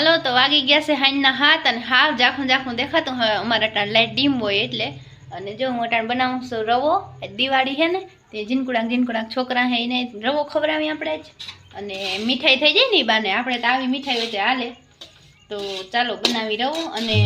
હાલો, તો વાગી ગયા છે હાઈના હાથ અને હાવ જાખું જાખું દેખાતું હવે અમારે અટાણ લાઈટ ડીમ હોય એટલે. અને જો હું અટાણ બનાવું છું રવો દિવાળી છે ને, તે જીનકુડાક જીનકુડાક છોકરા હે એને રવો ખવડાવી આપણે જ. અને મીઠાઈ થઈ જાય ને બાને, આપણે તો આવી મીઠાઈ હોય હાલે. તો ચાલો બનાવી રવો અને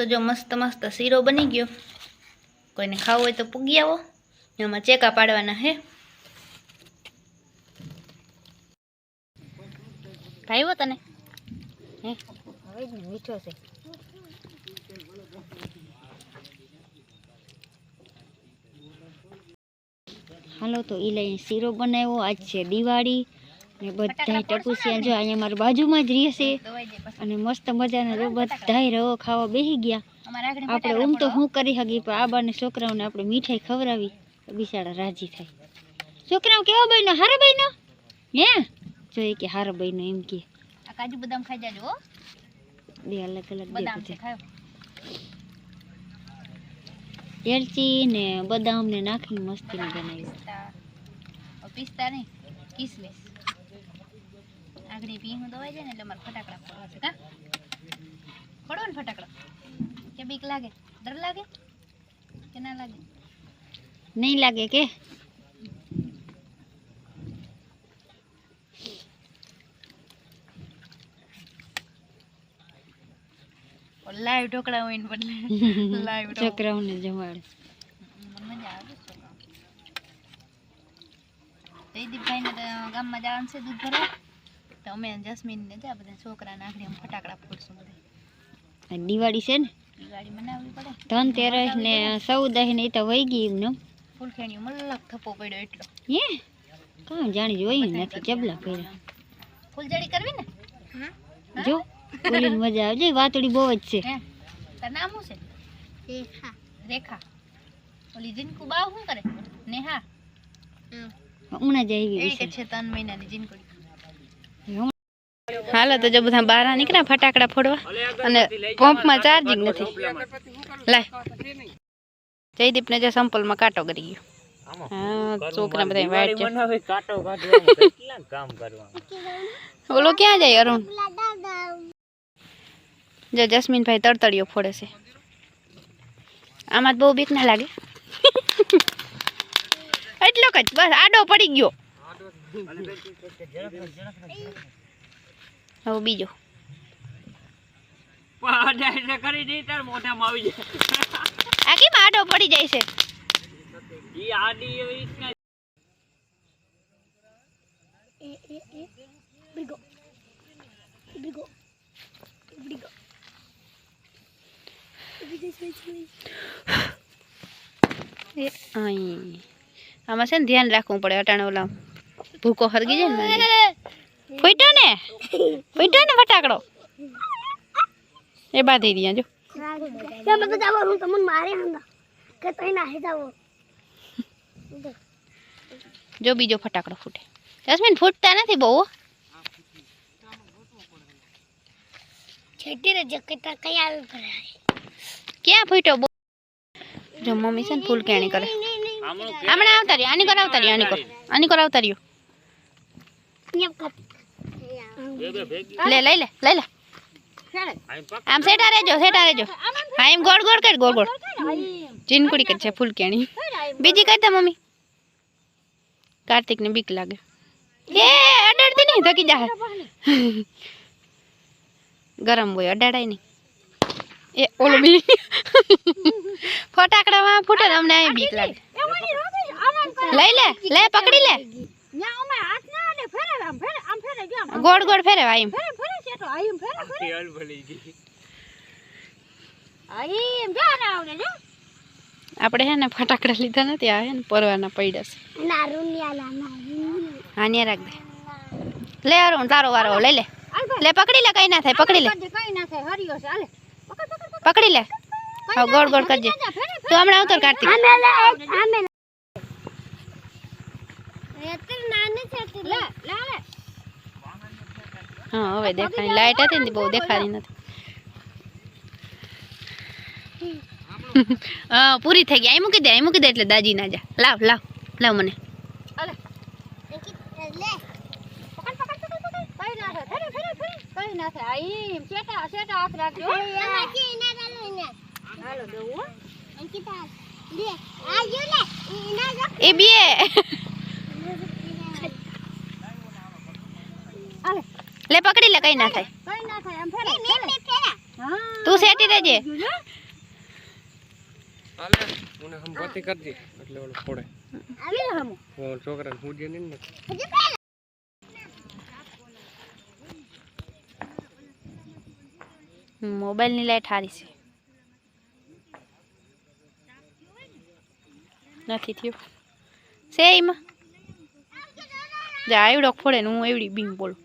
તો જો મસ્ત મસ્ત શીરો બની ગયો. કોઈને ખાવું હોય તો પૂગી આવો. એમાં ચેકા પાડવાના હે. ભાઈવો તને? હે? મીઠો છે હાલો તો ઈ લઈને શીરો બનાવ્યો. આજ છે દિવાળી. ને બધા ટપુસિયા જો અહીંયા મારા બાજુમાં જ રહેશે. અને મસ્ત મજાના જો બધાય રવો ખાવા બેસી ગયા. આપણે ઊમ તો શું કરી શકીએ પણ આ બાને છોકરાઓને આપણે મીઠાઈ ખવડાવી બિચારા રાજી થાય. છોકરાઓ કેવો બન્યો? હારો બન્યો? હે? જોઈએ કે હારો બન્યો એમ કે. આ કાજુ બદામ ખાઈ જાજો હો. બે અલગ અલગ બદામ છે બધા. ખાયો. એલચી ને બદામ ને નાખીને મસ્તી બનાવી પિસ્તા. પિસ્તા નહીં કિસમિસ. આગળ ભીંગ દવાઈ જાય ને એટલે મારે ફટાકડા ફોડવા છે કા? ફોડો ને ફટાકડા. કે બીક લાગે? ડર લાગે? કે ના લાગે? નહીં લાગે કે? લાઈવ ઢોકળા હોય ને બદલે. લાઈવ છોકરાઓને જમાડે. મજા આવે છે. જયદીપભાઈને ગામમાં જવાનું છે દૂધ ભરવા. તો અમે જસ્મીન ને ત્યાં બધા છોકરાને આખરી અમે ફટાકડા ફોડશું બધા. દિવાળી છે ને? દિવાળી મનાવવી પડે. ધનતેરસ ને ચૌદસ ને એ તો વહી ગઈ એમને. ફૂલખેણીઓ મલક થપ્પો પડ્યો એટલો. હે? કાં જાણી જોઈ નથી ચબલા કર્યા ફૂલજડી કરવી ને? જો બોલીને મજા આવજે વાતડી બહુ જ છે. હે? તાર નામ શું છે? રેખા. રેખા. ઓલી જીનકુ બાવ શું કરે? નેહા. હમણાં જ આવી છે કે છે ત્રણ મહિનાની જીનકુડી. હાલો તો જો બધા બહાર નીકળ્યા ફટાકડા ફોડવા. અને પંપમાં ચાર્જિંગ નથી. લાય. જયદીપને જે સંપલમાં કાંટો કરી ગયો. હા છોકરા બધા વાઈટ છે. ઓલો ક્યાં જાય અરુણ? જો જસ્મીનભાઈ તડતડિયો ફોડે છે. આમાં બહુ બીક ના લાગે. એટલો જ બસ આડો પડી ગયો. હવે બીજો. આ કેમ આડો પડી જાય છે? એ આમાં છે ને ધ્યાન રાખવું પડે અટાણે ઓલા ભૂકો હરગી જાય ને. ફૂટ્યો ને? ફૂટ્યો ને ફટાકડો? એ બાંધી રહ્યા જો જો બીજો ફટાકડો ફૂટે. જસ્મીન ફૂટતા નથી બહુ હો. ક્યાં ફૂટ્યો બહુ? જો મમ્મી છે ને ફૂલ કેણી કરે. હમણાં આવતા રહ્યો આની કર આવતા રહ્યો આની કર આની કર આવતા રહ્યો. લે લઈ લે લઈ લે આમ સેટા રેજો સેટા રેજો હા એમ ગોળ ગોળ કર ગોળ ગોળ. ચીનકુડી કર છે ફૂલ કેણી બીજી કર દે મમ્મી? કાર્તિક ને બીક લાગે. એ અડાડતી નહીં થકી જા ગરમ હોય અડાડાય નહીં. એ ઓલો બી. ફટાકડામાં ફૂટે ને અમને અહીં બીક લાગે. લઈ લે લે પકડી લે. ગોળ ગોળ ફેરવા એમ. આપણે હે ને ફટાકડા લીધા નથી આ હે ને પરવાના પડ્યા છે. હા ને રાખ દે. લે અરુણ તારો વારો લઈ લે. લે પકડી લે કઈ ના થાય પકડી લે. કઈ ના થાય હરિયો છે હાલે. પકડ પકડ પકડી. લે. હા ગોળ ગોળ કરજે. તું હમણાં ઉતર કાર્તિક. હા હવે દેખાય. લાઈટ હતી ને બહુ દેખાડી નથી. હા પૂરી થઈ ગઈ. અહીં મૂકી દે અહીં મૂકી દે એટલે દાજી ના જા લાવ લાવ લાવ મને. એ પકડ પકડ પકડ પકડ કઈ ના થાય ફરી ફરી ફરી કઈ ના થાય આ ઈમ સેટા સેટા હાથ રાખજો હાલો દઉં હો એ બે હાલે લે પકડી લે કઈ ના થાય. કઈ ના થાય આમ ફેરે ફેરે. હા તું સેટી રહેજે જોજો. હાલે મને સંપત્તિ કરજે એટલે ઓલો ફોડે. આવી હમ. ઓ છોકરા હું જે પૂજે નહીં ને. મોબાઈલની લાઈટ હારી છે. નથી થયું. સેમ એમાં જા આવડો ફોડે ને હું એવડી બીમ બોલું.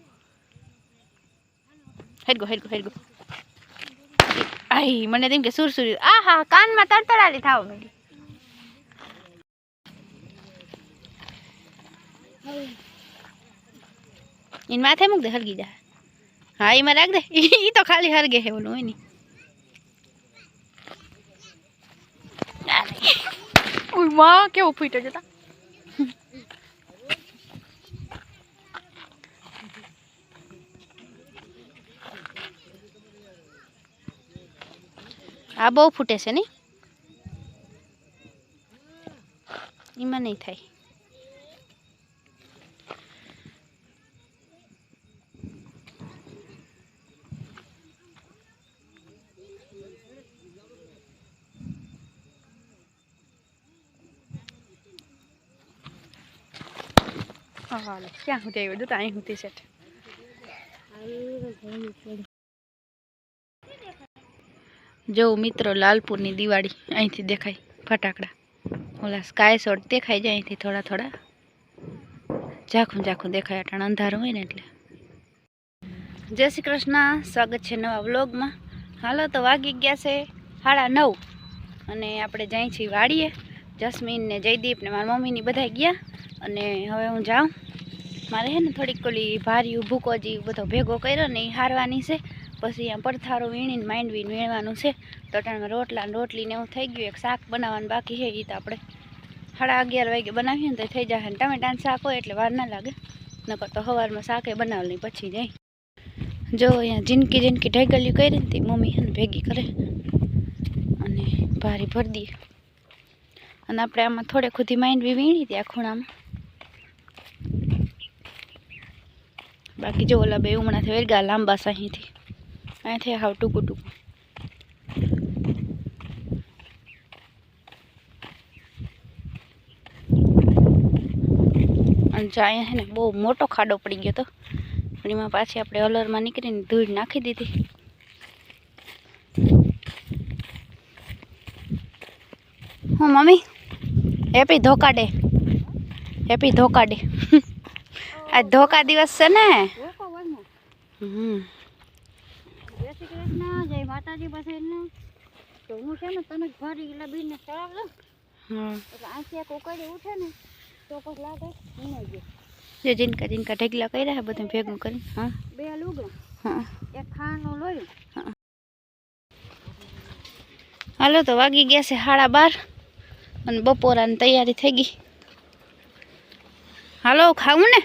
હેડગો હેડગો હેડગો. આઈ, મને તેમ કે સુરસુરી. આ હા કાનમાં તડતડાલી થાવ મેડી એને માથે મૂક દે હરગી જા. હા, એમાં રાખ દે. ઈ તો ખાલી હરગે હે ઓલું, હોય ને. માં કેવું ફૂટ્યો જતા આ બહુ ફૂટે છે નહીં એમાં નહીં થાય. ક્યાં સુધી આવ્યો? જો તો સુધી સેટ જો મિત્રો લાલપુરની દિવાળી અહીંથી દેખાય ફટાકડા. ઓલા સ્કાય શોટ દેખાય જાય અહીંથી થોડા થોડા. ઝાખું ઝાખું દેખાય, અટાણ અંધારું હોય ને એટલે. જય શ્રી કૃષ્ણ, સ્વાગત છે નવા વ્લોગમાં. હાલો તો વાગી ગયા છે સાડા નવ. અને આપણે જાય છીએ વાડીએ. જસ્મીન ને જયદીપ ને મારા મમ્મીની બધા ગયા. અને હવે હું જાઉં. મારે હે ને થોડીક ઓલી ભારી ભૂકો જે બધો ભેગો કર્યો ને એ હારવાની છે. પછી અહીંયા પડથારો વીણીને માંડવીને વીણવાનું છે. તો ટાણમાં રોટલા રોટલીને એવું થઈ ગયું. એક શાક બનાવવાનું બાકી છે એ તો આપણે સાડા અગિયાર વાગે બનાવીએ ને તો થઈ જશે. ને ટમેટાનું શાક હોય એટલે વાર ના લાગે. નકર તો સવારમાં શાકે બનાવેલી પછી જાય. જો અહીંયા જિંદગી જિંદગી ઢેગલ્યું કરી ને તે મમ્મી હે ને ભેગી કરે. અને ભારી ભરી દઈએ અને આપણે આમાં થોડે ખુદી માંડવી વીણી હતી આ ખૂણામાં. બાકી જો ઓલા બે ઉમણાથી વેરગા લાંબા સાહીથી અહીંથી હાવ ટૂંકું ટૂંકું અને જો અહીંયા છે ને બહુ મોટો ખાડો પડી ગયો તો. પણ એમાં પાછી આપણે અલરમાં નીકળીને ધૂળ નાખી દીધી. હું મમ્મી હેપી ધોકા ડે. હેપી ધોકા ડે. આ ધોકા દિવસ છે ને. હમ. જય કૃષ્ણ જય માતાજી બધાને તો હું છે ને તમે ભરી એટલે બીને ચડાવજો હા. એટલે આંખી ઉકળી ઉઠે ને તો પછી લાગે ઉનાઈ ગયો. જે જીનકા જીનકા ઢગલા કર્યા છે બધું ભેગું કરીને. હા. બે લુગડા. હા. એક ખાંડનું હા. હાલો તો વાગી ગયા છે સાડા બાર અને બપોરાની તૈયારી થઈ ગઈ. હાલો ખાવું ને?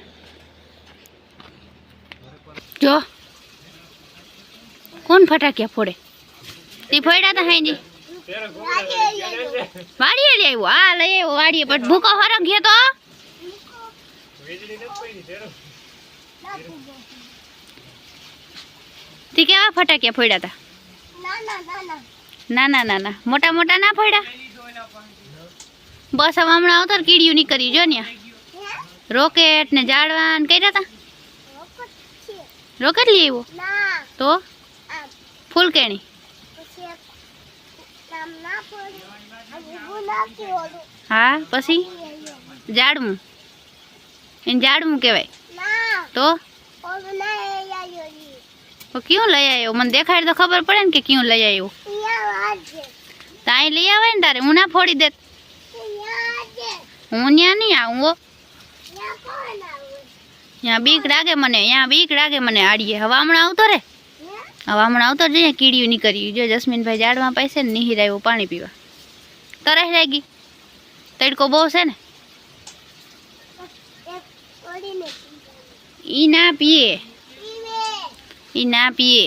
જો. કોણ ફટાક્યા ફોડે? તે ફોડ્યા તા હાઈજી વાડીએ લઈ આવ્યો. હા, લઈ આવ્યો વાડીએ, પણ ભૂકો હરખ ગયો તો? તે કેવા ફટાક્યા ફોડ્યા તા? ના ના ના ના. મોટા મોટા ના ફોડ્યા? બસ, હવે હમણાં આવતો કીડિયું નીકળી જો ને રોકેટ ને જાડવા ને કર્યા હતા રોકેટ લઈ આવ્યો? તો? ફૂલ કેણી? હા પછી? જાડવું એને જાડવું કહેવાય. તો? ક્યું લઈ આવ્યો? મને દેખાડે તો ખબર પડે ને કે ક્યું લઈ આવ્યો. તાઈ લઈ આવે ને તારે? હું ના ફોડી દે હું ત્યાં નહીં આવું ત્યાં બીક લાગે મને ત્યાં બીક લાગે મને આડીએ. હવા હમણાં આવતો રે. હવા હમણાં આવતો જઈએ કીડીયું નીકળી જો જસ્મીનભાઈ ઝાડમાં પૈસે ને, નિહિર આવ્યો પાણી પીવા. તરસ લાગી. તડકો બહુ છે ને? ઈ ના પીએ. ઈ ના પીએ.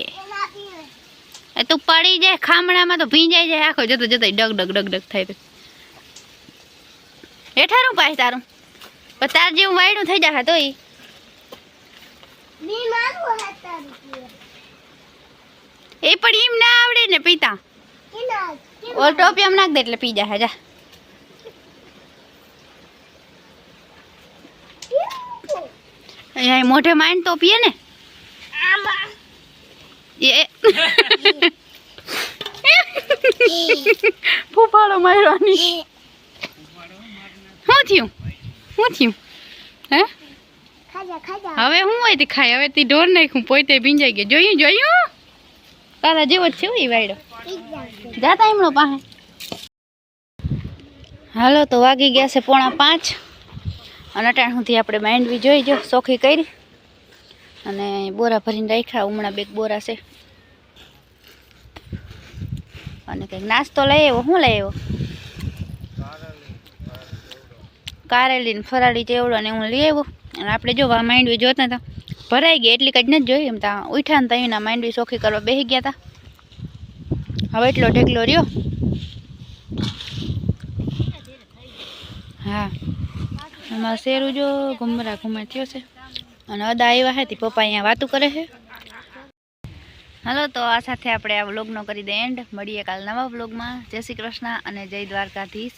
એ તું પડી જાય, ખામણામાં તો ભીંજાઈ જાય. આખો જતો જતો ડગ ડગ ડગ ડગ થાય પછી. હેઠારું પાય તારું. પણ તાર જેવું વાયડું થઈ જાય તો ઈ એ પણ એમ ના આવડે ને પીતા. ઓલ ટોપી આમ નાખ દે એટલે પી જાય જા. અહીંયા મોઢે માઇન્ડ તો પીએ ને. એ ફૂફાડો મારવાની. શું થયું? શું થયું? હે? હવે હું હોય તે ખાય? હવે તે ઢોર નાખ્યું પોતે ભીંજાઈ ગયો. જોયું જોયું? તારા જેવો જ છે ઈ વાયડો. જાતા એમનો પાસે. હાલો તો વાગી ગયા છે પોણા પાંચ. અને અટાણ સુધી આપણે માંડવી જોઈ જો સોખી કરી. અને બોરા ભરીને રાખ્યા હમણાં બે બોરા છે. અને કંઈક નાસ્તો લઈ આવ્યો શું લઈ આવ્યો? કારેલી ને ફરાળી ચેવડો ને હું લઈ આવ્યો. અને આપણે જો માંડવી જોતા હતા. ભરાઈ ગઈ એટલી કઈ નથી જોઈ એમ ત્યાં ઉઠ્યા ને ત્યાં માંડવી શોખી કરવા બેસી ગયા હતા હવે એટલો ઢેકલો રહ્યો. હા, એમાં શેરું જો ઘુમરા ઘુમરા થયો છે. અને અદા આવ્યા હતી પપ્પા અહીંયા વાતું કરે છે. હાલો, તો આ સાથે આપણે આ વ્લોગનો કરી દે એન્ડ મળીએ કાલ નવા વ્લોગમાં જય શ્રી કૃષ્ણ અને જય દ્વારકાધીશ.